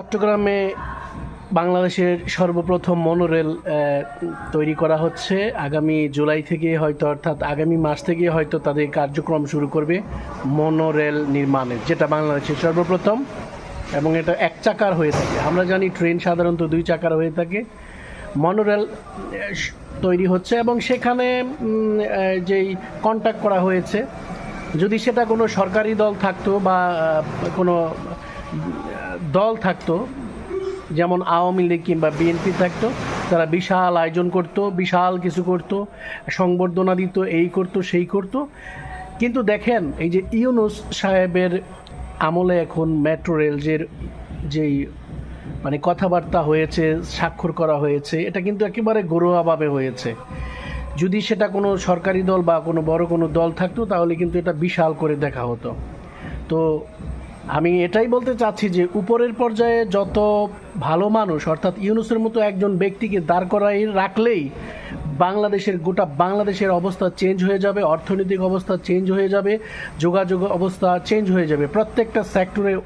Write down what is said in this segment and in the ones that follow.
চট্টগ্রামে বাংলাদেশের সর্বপ্রথম মনোরেল তৈরি করা হচ্ছে। আগামী জুলাই থেকে হয়তো, অর্থাৎ আগামী মাস থেকে হয়তো তাদের কার্যক্রম শুরু করবে মনোরেল নির্মাণের, যেটা বাংলাদেশের সর্বপ্রথম এবং এটা এক চাকার হয়ে থাকে। আমরা জানি ট্রেন সাধারণত দুই চাকার হয়ে থাকে। মনোরেল তৈরি হচ্ছে এবং সেখানে যেই কন্ট্যাক্ট করা হয়েছে, যদি সেটা কোনো সরকারি দল থাকতো বা কোনো দল থাকতো, যেমন আওয়ামী লীগ কিংবা বিএনপি থাকতো, তারা বিশাল আয়োজন করত, বিশাল কিছু করত, সংবর্ধনা দিত, এই করত, সেই করত। কিন্তু দেখেন, এই যে ইউনুস সাহেবের আমলে এখন মেট্রো রেল যে যেই মানে কথাবার্তা হয়েছে, স্বাক্ষর করা হয়েছে, এটা কিন্তু একেবারে গরুয়াভাবে হয়েছে। যদি সেটা কোনো সরকারি দল বা কোনো বড় কোনো দল থাকতো, তাহলে কিন্তু এটা বিশাল করে দেখা হতো। তো আমি এটাই বলতে চাচ্ছি যে উপরের পর্যায়ে যত ভালো মানুষ, অর্থাৎ ইউনুসের মতো একজন ব্যক্তিকে দাঁড় করাই রাখলেই বাংলাদেশের গোটা বাংলাদেশের অবস্থা চেঞ্জ হয়ে যাবে, অর্থনৈতিক অবস্থা চেঞ্জ হয়ে যাবে, যোগাযোগ অবস্থা চেঞ্জ হয়ে যাবে, প্রত্যেকটা সেক্টরে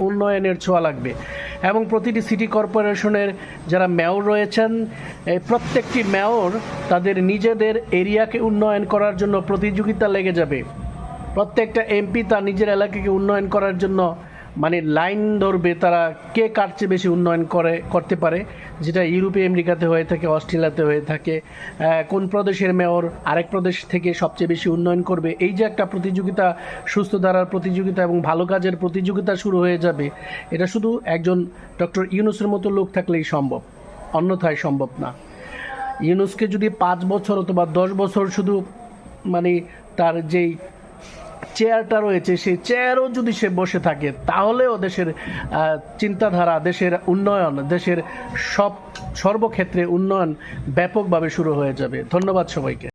উন্নয়নের ছোঁয়া লাগবে। এবং প্রতিটি সিটি কর্পোরেশনের যারা মেয়র রয়েছেন, এই প্রত্যেকটি মেয়র তাদের নিজেদের এরিয়াকে উন্নয়ন করার জন্য প্রতিযোগিতা লেগে যাবে। প্রত্যেকটা এমপি তার নিজের এলাকাকে উন্নয়ন করার জন্য মানে লাইন ধরবে তারা কে কার চেয়ে বেশি উন্নয়ন করে, করতে পারে, যেটা ইউরোপে, আমেরিকাতে হয়ে থাকে, অস্ট্রেলিয়াতে হয়ে থাকে কোন প্রদেশের মেয়র আরেক প্রদেশ থেকে সবচেয়ে বেশি উন্নয়ন করবে, এই যে একটা প্রতিযোগিতা, সুস্থ ধারার প্রতিযোগিতা এবং ভালো কাজের প্রতিযোগিতা শুরু হয়ে যাবে, এটা শুধু একজন ডক্টর ইউনুসের মতো লোক থাকলেই সম্ভব, অন্যথায় সম্ভব না। ইউনুসকে যদি পাঁচ বছর অথবা দশ বছর শুধু মানে তার যেই চেয়ারটা রয়েছে, সেই চেয়ারও যদি সে বসে থাকে, তাহলেও দেশের চিন্তাধারা, দেশের উন্নয়ন, দেশের সব, সর্বক্ষেত্রে উন্নয়ন ব্যাপকভাবে শুরু হয়ে যাবে। ধন্যবাদ সবাইকে।